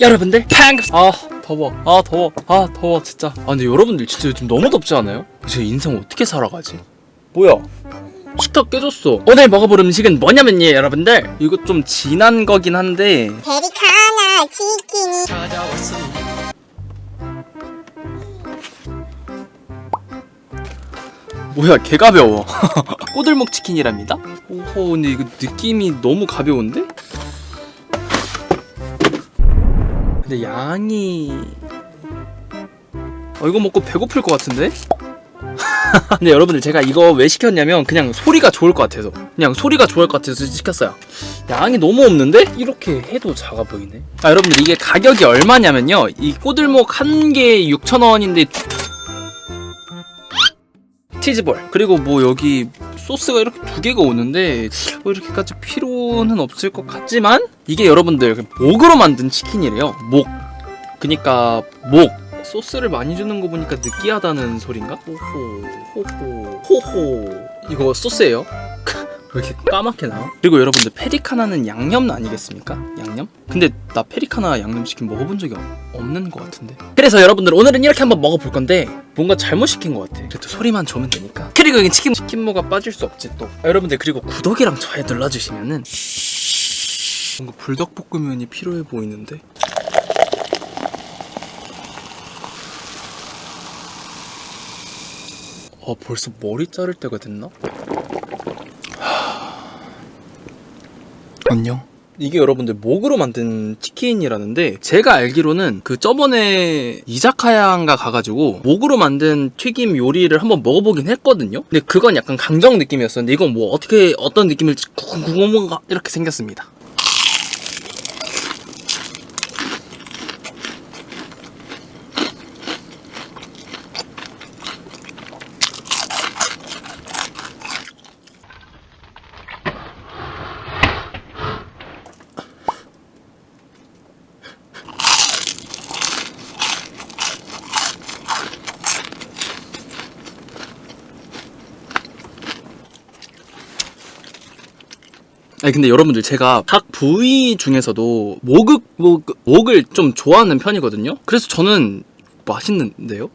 여러분들? 반갑 아 더워. 아 더워. 아 더워 진짜. 아 근데 여러분들 진짜 요즘 너무 덥지 않아요? 제 인생 어떻게 살아가지? 뭐야? 식탁 깨졌어. 오늘 먹어볼 음식은 뭐냐면요 여러분들. 이거 좀 진한 거긴 한데. 베리카나 치킨이. 뭐야 개 가벼워. 꼬들목 치킨이랍니다? 오호 근데 이거 느낌이 너무 가벼운데? 근데 양이 어 이거 먹고 배고플 것 같은데? 근데 여러분들 제가 이거 왜 시켰냐면 그냥 소리가 좋을 것 같아서. 그냥 소리가 좋을 것 같아서 시켰어요. 양이 너무 없는데? 이렇게 해도 작아 보이네. 아 여러분들 이게 가격이 얼마냐면요. 이 꼬들목 한 개에 6,000원인데 치즈볼. 그리고 뭐 여기 소스가 이렇게 두 개가 오는데 뭐 이렇게까지 필요는 없을 것 같지만 이게 여러분들 목으로 만든 치킨이래요 목 그니까 목 소스를 많이 주는 거 보니까 느끼하다는 소린가? 호호 호호 호호 이거 소스예요? 왜 이렇게 까맣게 나와? 그리고 여러분들 페리카나는 양념 아니겠습니까? 양념? 근데 나 페리카나 양념치킨 먹어본 적이 없- 없는 것 같은데 그래서 여러분들 오늘은 이렇게 한번 먹어볼 건데 뭔가 잘못 시킨 것 같아 그래도 소리만 좋으면 되니까 그리고 여기 치킨 치킨무가 빠질 수 없지 또 아, 여러분들 그리고 구독이랑 좋아요 눌러주시면은 뭔가 불닭볶음면이 필요해 보이는데 아 벌써 머리 자를 때가 됐나? 안녕. 이게 여러분들 목으로 만든 치킨이라는데 제가 알기로는 그 저번에 이자카야인가 가가지고 목으로 만든 튀김 요리를 한번 먹어보긴 했거든요. 근데 그건 약간 강정 느낌이었었는데 이건 뭐 어떻게 어떤 느낌일지 궁금한 이렇게 생겼습니다. 아니 근데 여러분들 제가 닭 부위 중에서도 목을 목, 목을 좀 좋아하는 편이거든요. 그래서 저는 맛있는데요.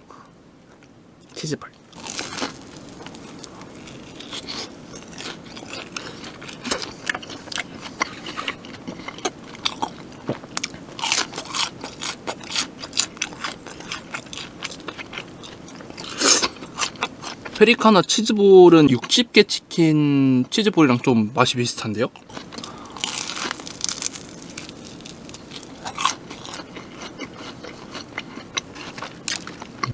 치즈발. 페리카나 치즈볼은 60개 치킨 치즈볼이랑 좀 맛이 비슷한데요?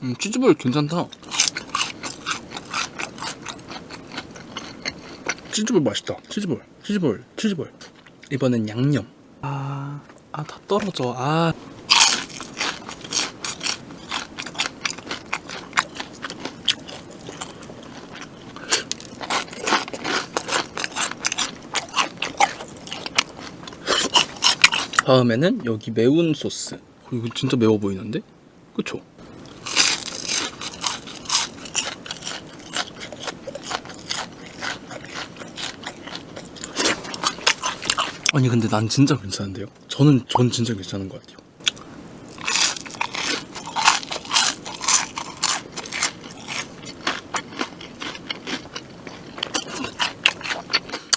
음, 치즈볼 괜찮다. 치즈볼 맛있다. 치즈볼, 치즈볼, 치즈볼. 이번엔 양념. 아, 아, 다 떨어져. 아. 다음에는 여기 매운 소스. 어, 이거 진짜 매워 보이는데? 그쵸? 아니 근데 난 진짜 괜찮은데요? 저는 전 진짜 괜찮은 것 같아요.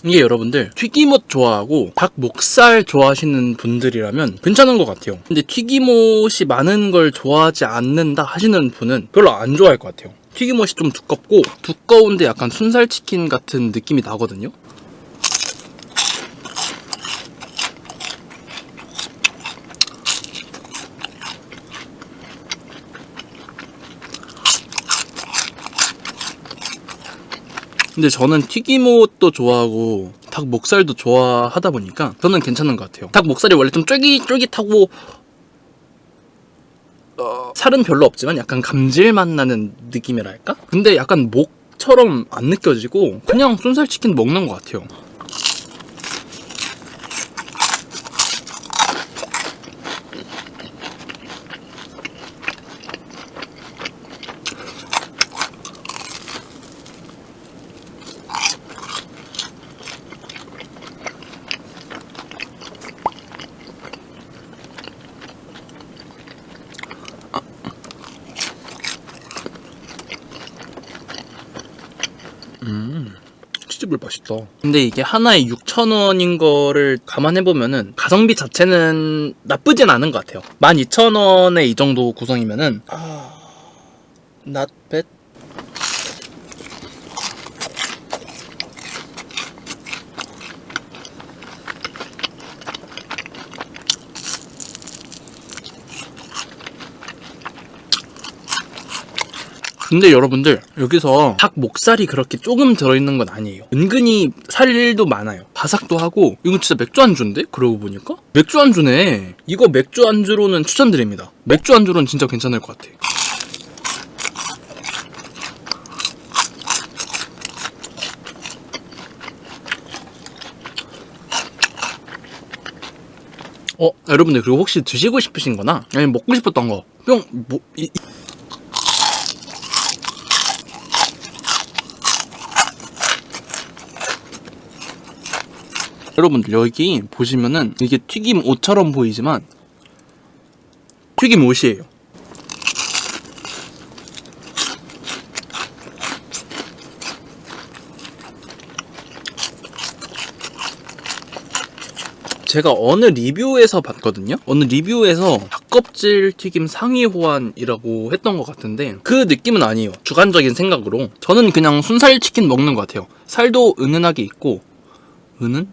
이게 여러분들 튀김옷 좋아하고 닭 목살 좋아하시는 분들이라면 괜찮은 것 같아요. 근데 튀김옷이 많은 걸 좋아하지 않는다 하시는 분은 별로 안 좋아할 것 같아요. 튀김옷이 좀 두껍고 두꺼운데 약간 순살 치킨 같은 느낌이 나거든요. 근데 저는 튀김옷도 좋아하고 닭 목살도 좋아하다 보니까 저는 괜찮은 것 같아요. 닭 목살이 원래 좀 쫄깃쫄깃하고 어, 살은 별로 없지만 약간 감질맛 나는 느낌이랄까? 근데 약간 목처럼 안 느껴지고 그냥 쏜살 치킨 먹는 것 같아요. 음. 치즈볼 맛있다. 근데 이게 하나에 6,000원인 거를 감안해보면은 가성비 자체는 나쁘진 않은 것 같아요. 12,000원에 이 정도 구성이면은 아... Not bad? 근데 여러분들 여기서 닭 목살이 그렇게 조금 들어있는 건 아니에요. 은근히 살도 많아요. 바삭도 하고 이거 진짜 맥주 안주인데? 그러고 보니까? 맥주 안주네. 이거 맥주 안주로는 추천드립니다. 맥주 안주로는 진짜 괜찮을 것 같아. 어 여러분들 그리고 혹시 드시고 싶으신 거나 아니면 먹고 싶었던 거뿅 뭐, 이, 이- 여러분들 여기 보시면은 이게 튀김 옷처럼 보이지만 튀김 옷이에요. 제가 어느 리뷰에서 봤거든요. 어느 리뷰에서 닭껍질 튀김 상위 호환이라고 했던 것 같은데 그 느낌은 아니에요. 주관적인 생각으로 저는 그냥 순살 치킨 먹는 것 같아요. 살도 은은하게 있고 은은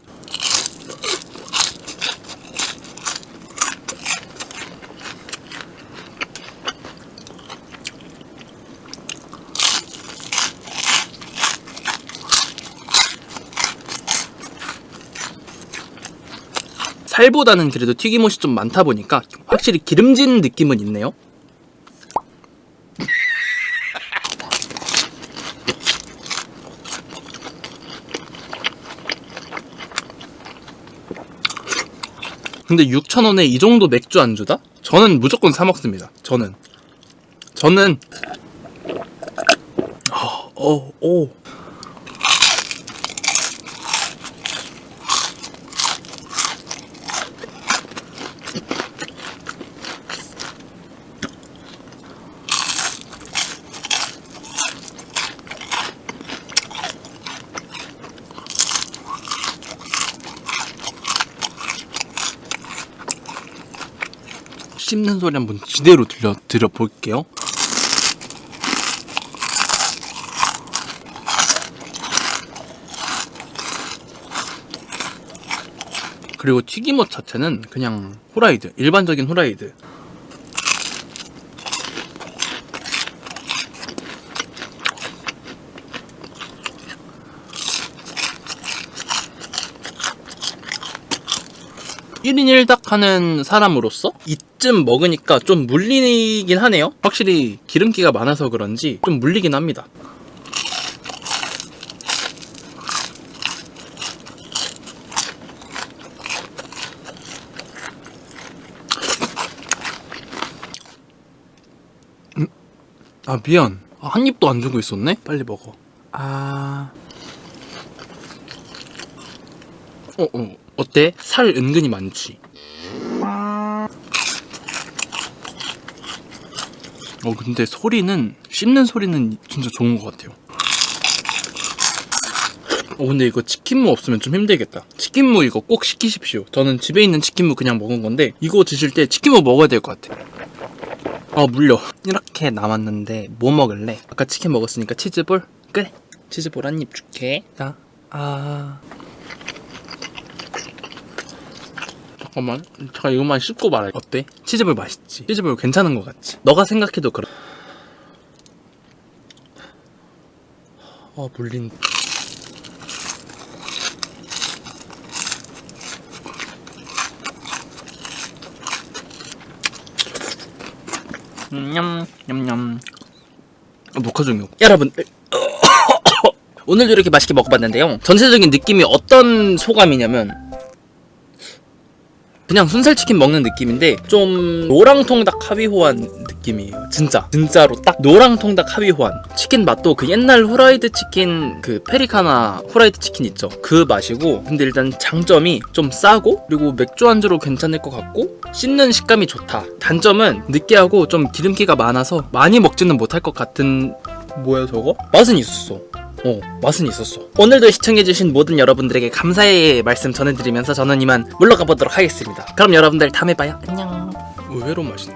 살보다는 그래도 튀김옷이 좀 많다 보니까 확실히 기름진 느낌은 있네요. 근데 6,000원에 이 정도 맥주 안주다? 저는 무조건 사 먹습니다. 저는. 저는 어, 어, 오. 씹는 소리 한번 제대로 들려 들어 볼게요. 그리고 튀김옷 자체는 그냥 후라이드, 일반적인 후라이드. 일인일닭 하는 사람으로서 이쯤 먹으니까 좀 물리긴 하네요. 확실히 기름기가 많아서 그런지 좀 물리긴 합니다. 음, 아 미안. 아, 한 입도 안 주고 있었네. 빨리 먹어. 아. 어, 어, 어때? 살 은근히 많지? 어, 근데 소리는, 씹는 소리는 진짜 좋은 것 같아요. 어, 근데 이거 치킨무 없으면 좀 힘들겠다. 치킨무 이거 꼭 시키십시오. 저는 집에 있는 치킨무 그냥 먹은 건데, 이거 드실 때 치킨무 먹어야 될 것 같아. 아, 물려. 이렇게 남았는데, 뭐 먹을래? 아까 치킨 먹었으니까 치즈볼? 그래. 치즈볼 한 입 줄게. 자, 아. 잠깐만 잠깐 이것만 씹고 말해 어때? 치즈볼 맛있지? 치즈볼 괜찮은 것 같지? 너가 생각해도 그래 아 물린 냠 냠냠 아, 녹화 중이요 여러분 오늘도 이렇게 맛있게 먹어봤는데요 전체적인 느낌이 어떤 소감이냐면 그냥 순살치킨 먹는 느낌인데 좀 노랑통닭 하위호환 느낌이에요. 진짜. 진짜로 딱 노랑통닭 하위호환. 치킨 맛도 그 옛날 후라이드 치킨 그 페리카나 후라이드 치킨 있죠? 그 맛이고 근데 일단 장점이 좀 싸고 그리고 맥주 안주로 괜찮을 것 같고 씹는 식감이 좋다. 단점은 느끼하고 좀 기름기가 많아서 많이 먹지는 못할 것 같은 뭐야 저거? 맛은 있었어 어 맛은 있었어. 오늘도 시청해주신 모든 여러분들에게 감사의 말씀 전해드리면서 저는 이만 물러가 보도록 하겠습니다. 그럼 여러분들 다음에 봐요. 안녕. 의외로 맛있네